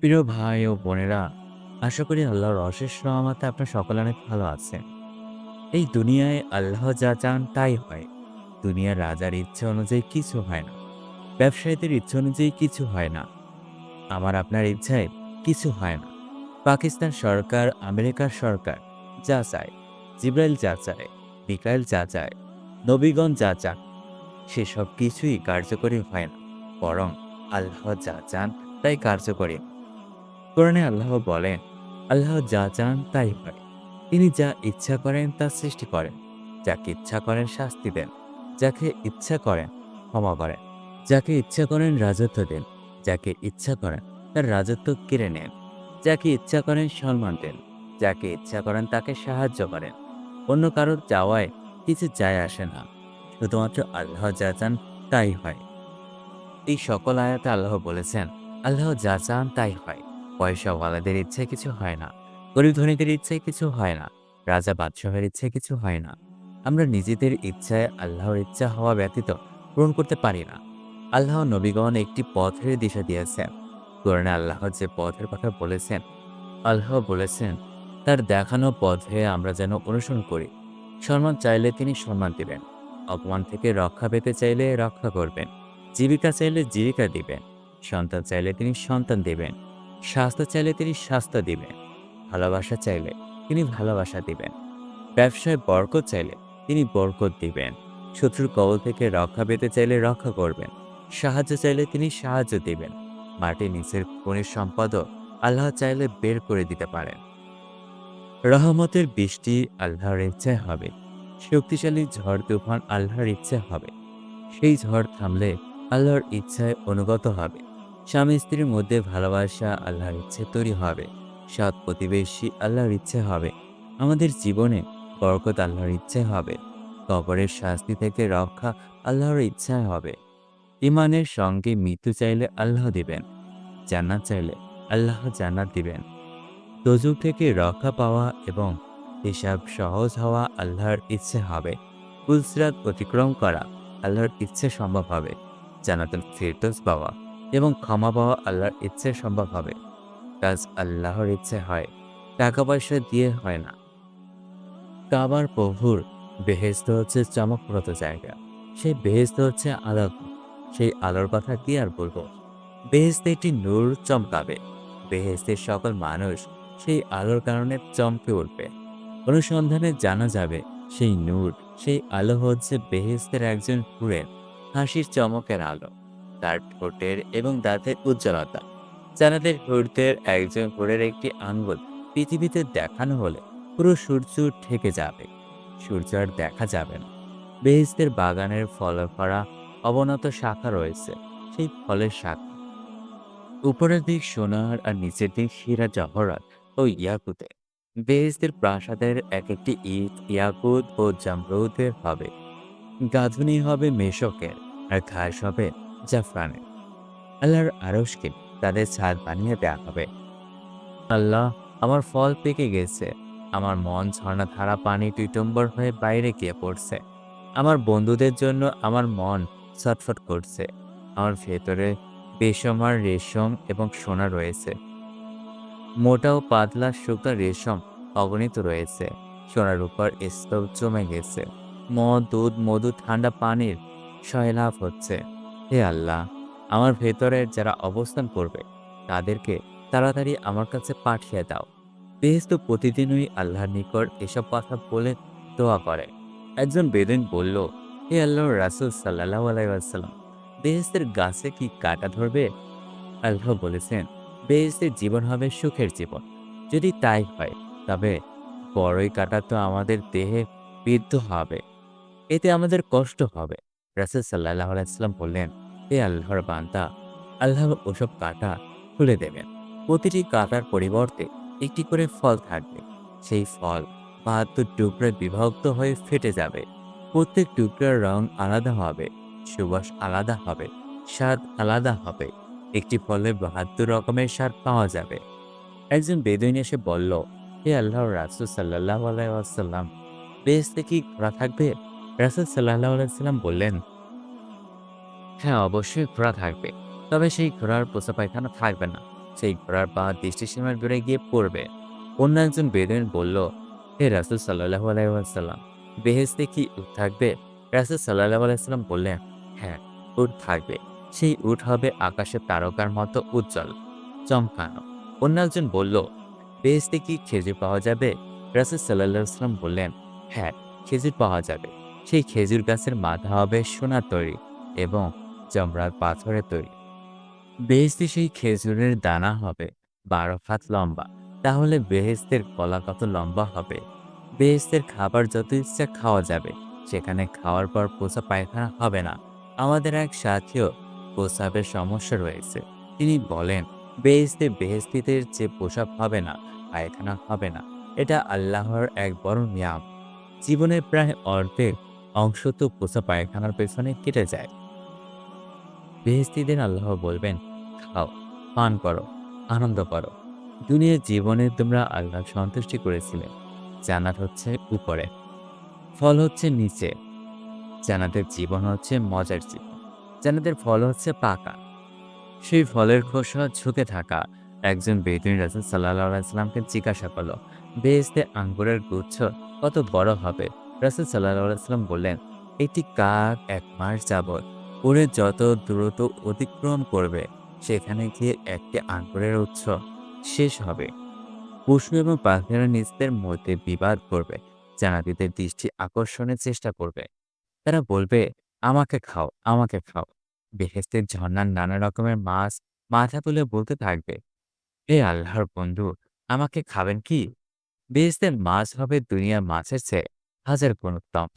প্রিয় ভাই ও বোনেরা, আশা করি আল্লাহর অশেষ রহমাতে আপনার সকলে অনেক ভালো আছেন। এই দুনিয়ায় আল্লাহ যা চান তাই হয়। দুনিয়ার রাজার ইচ্ছে অনুযায়ী কিছু হয় না। ব্যবসায়ীদের ইচ্ছে অনুযায়ী কিছু হয় না। আমার আপনার ইচ্ছায় কিছু হয় না। পাকিস্তান সরকার, আমেরিকার সরকার যা চায়, জিব্রাইল যা চায়, মিকাইল যা চায়, নবীগণ যা চান, সেসব কিছুই কার্যকরী হয় না। বরং আল্লাহ যা চান তাই কার্যকরী কোরআনে আল্লাহ বলেন, আল্লাহ যা চান তাই হয়। তিনি যা ইচ্ছা করেন তা সৃষ্টি করেন, যাকে ইচ্ছা করেন শাস্তি দেন, যাকে ইচ্ছা করেন ক্ষমা করেন, যাকে ইচ্ছা করেন রাজত্ব দেন, যাকে ইচ্ছা করেন তার রাজত্ব কেড়ে নেন, যাকে ইচ্ছা করেন সম্মান দেন, যাকে ইচ্ছা করেন তাকে সাহায্য করেন। অন্য কারোর চাওয়ায় কিছু যায় আসে না, শুধুমাত্র আল্লাহ যা চান তাই হয়। এই সকল আয়াতে আল্লাহ বলেছেন, আল্লাহ যা চান তাই হয়। পয়সাওয়ালাদের ইচ্ছে কিছু হয় না, গরিব ধনীদের ইচ্ছে কিছু হয় না, রাজা বাদশাহের ইচ্ছে কিছু হয় না। আমরা নিজেদের ইচ্ছায় আল্লাহর ইচ্ছা হওয়া ব্যতীত পূরণ করতে পারি না। আল্লাহ নবীগণ একটি পথের দিশা দিয়েছেন। কোরআনে আল্লাহ যে পথের কথা বলেছেন, আল্লাহ বলেছেন, তার দেখানো পথে আমরা যেন অনুসরণ করি। সম্মান চাইলে তিনি সম্মান দিবেন, অপমান থেকে রক্ষা পেতে চাইলে রক্ষা করবেন, জীবিকা চাইলে জীবিকা দিবেন, সন্তান চাইলে তিনি সন্তান দিবেন। স্বাস্থ্য চাইলে তিনি স্বাস্থ্য দিবেন, ভালোবাসা চাইলে তিনি ভালোবাসা দিবেন। ব্যবসায় বরকত চাইলে তিনি বরকত দিবেন। শত্রুর কবল থেকে রক্ষা পেতে চাইলে রক্ষা করবেন। সাহায্য চাইলে তিনি সাহায্য দিবেন। মাটির নিচের খনিজ সম্পদও আল্লাহ চাইলে বের করে দিতে পারেন। রহমতের বৃষ্টি আল্লাহর ইচ্ছায় হবে। শক্তিশালী ঝড় তুফান আল্লাহর ইচ্ছায় হবে। সেই ঝড় থামলে আল্লাহর ইচ্ছায় অনুগত হবে। স্বামী স্ত্রীর মধ্যে ভালোবাসা আল্লাহর ইচ্ছে তৈরি হবে। সৎ প্রতিবেশী আল্লাহর ইচ্ছে হবে। আমাদের জীবনে বরকত আল্লাহর ইচ্ছে হবে। কবরের শাস্তি থেকে রক্ষা আল্লাহর ইচ্ছায় হবে। ইমানের সঙ্গে মৃত্যু চাইলে আল্লাহ দিবেন, জান্নাত চাইলে আল্লাহ জান্নাত দিবেন। দোজক থেকে রক্ষা পাওয়া এবং হিসাব সহজ হওয়া আল্লাহর ইচ্ছে হবে। পুলসরাত অতিক্রম করা আল্লাহর ইচ্ছে সম্ভব হবে। জানাতুল ফিরদোস পাওয়া। এবং ক্ষমা পাওয়া আল্লাহর ইচ্ছে সম্ভব হবে। কাজ আল্লাহর ইচ্ছে হয় টাকা পয়সা দিয়ে হয় না। কাবার প্রভুর বেহেস্ত হচ্ছে চমকপ্রদ জায়গা। সেই বেহেস্ত হচ্ছে আলোর সেই আলোর কথা কি আর বলব? বেহেস্তে একটি নূর চমকাবে। বেহেস্তের সকল মানুষ সেই আলোর কারণে চমকে উঠবে। অনুসন্ধানে জানা যাবে, সেই নূর, সেই আলো হচ্ছে বেহেস্তের একজন হুরের হাসির চমকের আলো। তার ঠোঁটের এবং দাঁতের উজ্জ্বলতা। জানাদের হুরদের একজন হুরের একটি আঙ্গুল পৃথিবীতে দেখানো হলে পুরো সূর্য ঠেকে যাবে। সূর্য আর দেখা যাবে না। বেহেস্তের বাগানের ফলে ভরা অবনত শাখা রয়েছে, সেই ফলের শাখা। উপরের দিক সোনার আর নিচের দিক হীরা জহরাত ও ইয়াকুতে। বেহেস্তের প্রাসাদের এক একটি ইট ইয়াকুত ও জামরুদের হবে। গাঁথুনি হবে মেশকের আর ঘাস হবে জাফরানের আল্লাহর আরশকে তাদের ছাদ বানিয়ে দেওয়া হবে। আল্লাহ, আমার ফল পেকে গেছে। আমার মন ঝর্ণা ধারা পানি টুইটম্বর হয়ে বাইরে গিয়ে পড়ছে। আমার বন্ধুদের জন্য আমার মন ছটফট করছে। আমার ভেতরে বেসমার রেশম এবং সোনা রয়েছে। মোটা ও পাতলা শুকনো রেশম অগণিত রয়েছে। সোনার উপর স্তব জমে গেছে। মদ, দুধ, মধু, ঠান্ডা পানির সয়লাভ হচ্ছে। হে আল্লাহ, আমার ভেতরে যারা অবস্থান করবে, তাদেরকে তাড়াতাড়ি আমার কাছে পাঠিয়ে দাও। বেহেস্ত প্রতিদিনই আল্লাহর নিকট এসব কথা বলে দোয়া করে। একজন বেদিন বলল, হে আল্লাহ রাসুল সাল্লাহ আলাইসাল্লাম বেহেস্তের গাছে কি কাটা ধরবে? আল্লাহ বলেছেন বেহেস্তের জীবন হবে সুখের জীবন। যদি তাই হয়, তবে বড়ই কাটা তো আমাদের দেহে বিদ্ধ হবে। এতে আমাদের কষ্ট হবে। রাসুল সাল্লাহ আলাইসাল্লাম বললেন, হে আল্লাহর বান্দা, আল্লাহ ওসব কাটা খুলে দেবেন। প্রতিটি কাটার পরিবর্তে একটি করে ফল থাকবে। সেই ফল বাহাত্তর টুকরায় বিভক্ত হয়ে ফেটে যাবে। প্রত্যেক টুকরার রং আলাদা হবে, সুবাস আলাদা হবে, স্বাদ আলাদা হবে। একটি ফলে বাহাত্তর রকমের স্বাদ পাওয়া যাবে। একজন বেদুইন এসে বলল, হে আল্লাহ রাসুল সাল্লাহ আলাইসাল্লাম বেহেস্তে কি ঘোড়া থাকবে? রাসুল সাল্লাহ আলাইসাল্লাম বললেন হ্যাঁ অবশ্যই ঘোড়া থাকবে। তবে সেই ঘোড়ার পোষা পায়খানা থাকবে না। সেই ঘোড়ার পা দৃষ্টিসীমার দূরে গিয়ে পড়বে। অন্য একজন বেদুইন বলল, হে রাসুল সাল্লাহ আলাইসাল্লাম বেহেস্তে কি উট থাকবে? রাসুল সাল্লাহ আলাইসাল্লাম বললেন হ্যাঁ উট থাকবে। সেই উট হবে আকাশের তারকার মতো উজ্জ্বল, চমকানো। অন্য একজন বলল বেহেস্তে কি খেজুর পাওয়া যাবে? রাসুল সাল্লাহ সাল্লাম বললেন হ্যাঁ খেজুর পাওয়া যাবে। সেই খেজুর গাছের মাথা হবে সোনার তৈরি এবং জমরার পাথরের তৈরি। বেহেস্তে সেই খেজুরের দানা হবে বারো হাত লম্বা। তাহলে বেহেস্তের কলা কত লম্বা হবে? বেহেস্তের খাবার যত ইচ্ছা খাওয়া যাবে। সেখানে খাওয়ার পর পোষা পায়খানা হবে না। আমাদের এক সাথীও প্রস্রাবের সমস্যা রয়েছে। তিনি বলেন, বেহেস্তে বেহেস্তিদের যে পোশাক হবে না, পায়খানা হবে না। এটা আল্লাহর এক বড় নিয়াম। জীবনের প্রায় অর্ধেক অংশ তো পোষা পায়খানার পেছনে কেটে যায়। বেহেস্তিদের আল্লাহ বলবেন, খাও, পান করো, আনন্দ করো। দুনিয়ার জীবনে তোমরা আল্লাহ সন্তুষ্টি করেছিলে। জান্নাত হচ্ছে উপরে, ফল হচ্ছে নিচে। জান্নাতের জীবন হচ্ছে মজার জীবন। জান্নাতের ফল হচ্ছে পাকা। সেই ফলের খোসা ঝুঁকে থাকা। একজন বেদুইন রাসুল সাল্লাহ সাল্লামকে জিজ্ঞাসা করল বেহেস্তে আঙ্গুরের গুচ্ছ কত বড় হবে? রাসুল সাল্লাহ সাল্লাম বললেন, এটি কাক এক মাস যাবৎ উড়ে যত দ্রুত অতিক্রম করবে, সেখানে গিয়ে একটি আঙ্গুরের উৎস শেষ হবে। পশু এবং পাখিরা নিজেদের মধ্যে বিবাদ করবে জানাতিদের দৃষ্টি আকর্ষণের চেষ্টা করবে। তারা বলবে, আমাকে খাও আমাকে খাও। বেহেস্তের ঝর্ণার নানা রকমের মাছ মাথা তুলে বলতে থাকবে, এ আল্লাহর বন্ধু, আমাকে খাবেন কি? বেহেস্তের মাছ হবে দুনিয়ার মাছের চেয়ে হাজার গুণ উত্তম।